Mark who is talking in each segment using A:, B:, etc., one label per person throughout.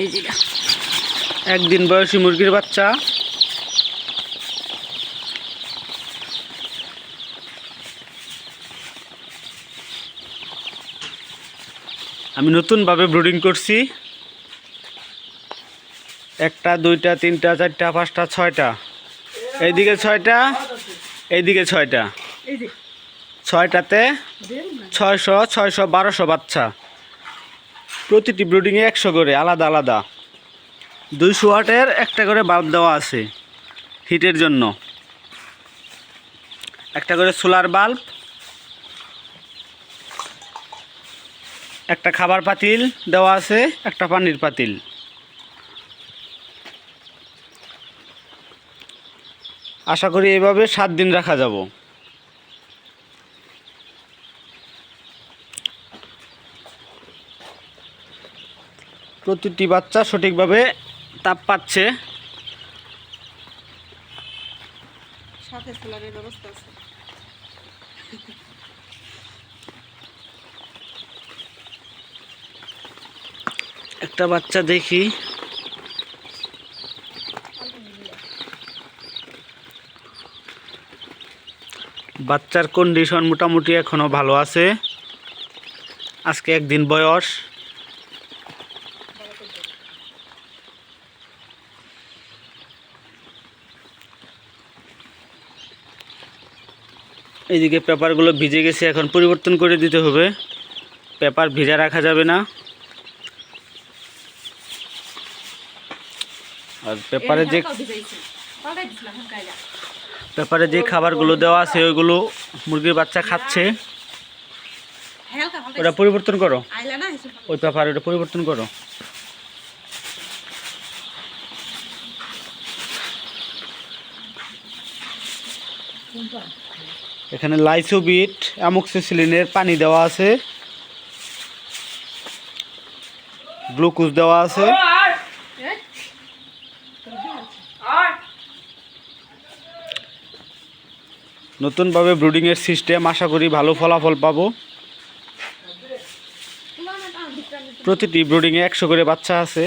A: এই যে একদিন বয়সী মুরগির বাচ্চা। আমি নতুনভাবে ব্রুডিং করছি। একটা দুইটা তিনটা চারটা পাঁচটা ছয়টা। এইদিকে ছয়টা এইদিকে ছয়টা। ছয়টাতে ছয়শো ছয়শো বারোশো বাচ্চা। প্রতিটি ব্রিডিংয়ে একশো করে, আলাদা আলাদা। দুইশো ওয়াটের একটা করে বাল্ব দেওয়া আছে হিটের জন্য। একটা করে সোলার বাল্ব, একটা খাবার পাতিল দেওয়া আছে, একটা পানির পাতিল। আশা করি এভাবে সাত দিন রাখা যাব। প্রতিটি বাচ্চা সঠিকভাবে তাপ পাচ্ছে।
B: সাথে সোলারের ব্যবস্থা আছে।
A: একটা বাচ্চা দেখি। বাচ্চার কন্ডিশন মোটামুটি এখনও ভালো আছে। আজকে একদিন বয়স। এইদিকে পেপারগুলো ভিজে গেছে এখন পরিবর্তন করে দিতে হবে। পেপার ভিজা রাখা যাবে না। আর পেপারে যে পেপারে যে খাবারগুলো দেওয়া আছে ওইগুলো মুরগির বাচ্চা খাচ্ছে। ওটা পরিবর্তন করো। ওই পেপার ওটা পরিবর্তন করো। এখানে লাইসোবিট, অ্যামোক্সিসিলিনের পানি দেওয়া আছে। গ্লুকোজ দেওয়া আছে। নতুনভাবে ব্রুডিংয়ের সিস্টেম, আশা করি ভালো ফলাফল পাবো। প্রতিটি ব্রুডিংয়ে একশো করে বাচ্চা আছে।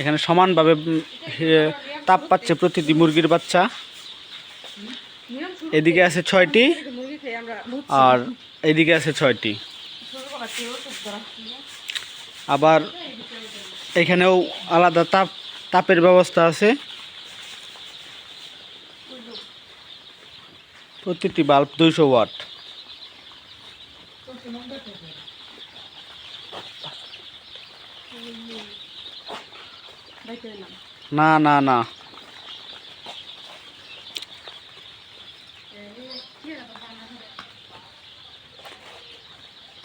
A: এখানে সমানভাবে তাপ পাচ্ছে প্রতিটি মুরগির বাচ্চা। এদিকে আছে ছয়টি আর এদিকে আছে ছয়টি। আবার এখানেও আলাদা তাপ, তাপের ব্যবস্থা আছে। প্রতিটি বাল্ব দুইশো ওয়াট। না না না।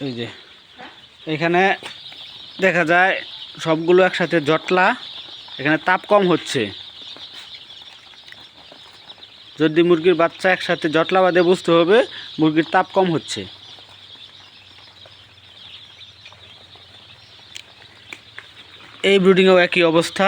A: এই যে। এখানে দেখা যায় সবগুলো একসাথে জটলা, এখানে তাপ কম হচ্ছে। যদি মুরগির বাচ্চা একসাথে জটলা বাদে বুঝতে হবে মুরগির তাপ কম হচ্ছে। এই ব্রিডিংয়েও একই অবস্থা।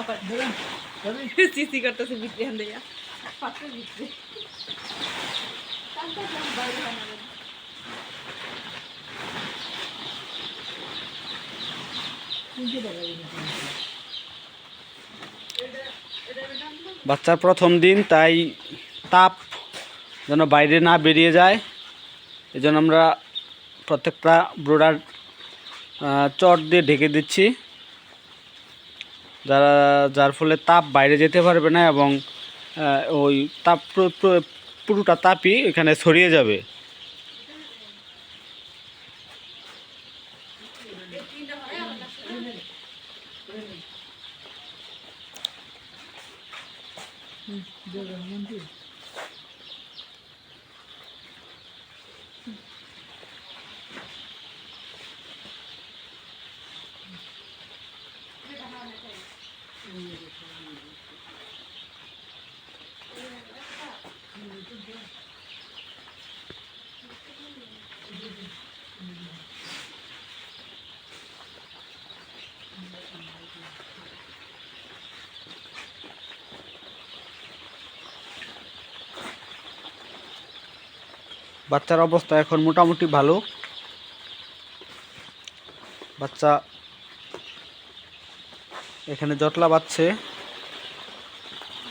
B: আবার সিসি করতেছে হান দেয়া। পাত্র
A: বাচ্চার প্রথম দিন তাই তাপ যেন বাইরে না বেরিয়ে যায়। এই জন্য আমরা প্রত্যেকটা ব্রোডার চট দিয়ে ঢেকে দিচ্ছি। যারা যার ফলে তাপ বাইরে যেতে পারবে না এবং ওই তাপ পুরো- পুরো- পুরোটা তাপই এখানে ছড়িয়ে যাবে বাচ্চার অবস্থা এখন মোটামুটি ভালো। বাচ্চা এখানে জটলা বাচ্ছে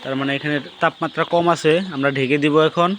A: তার মানে এখানে তাপমাত্রা কম আছে আমরা ঢেকে দিব এখন।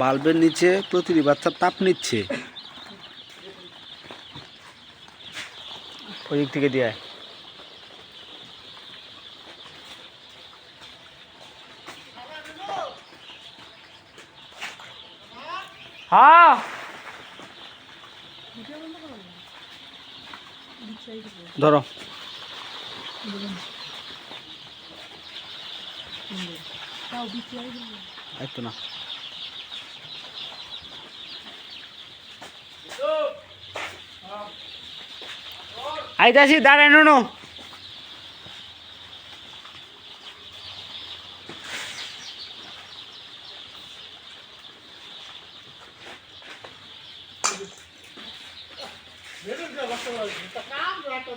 A: বাল্বের নিচে প্রতিটি বাচ্চা তাপ নিচ্ছে। ওই দিক থেকে দিয়ে ধরো। এই না। আইতাছি দাঁড়ায় নো
C: বেরোন যা বাচ্চা বাচ্চা কাম রাখো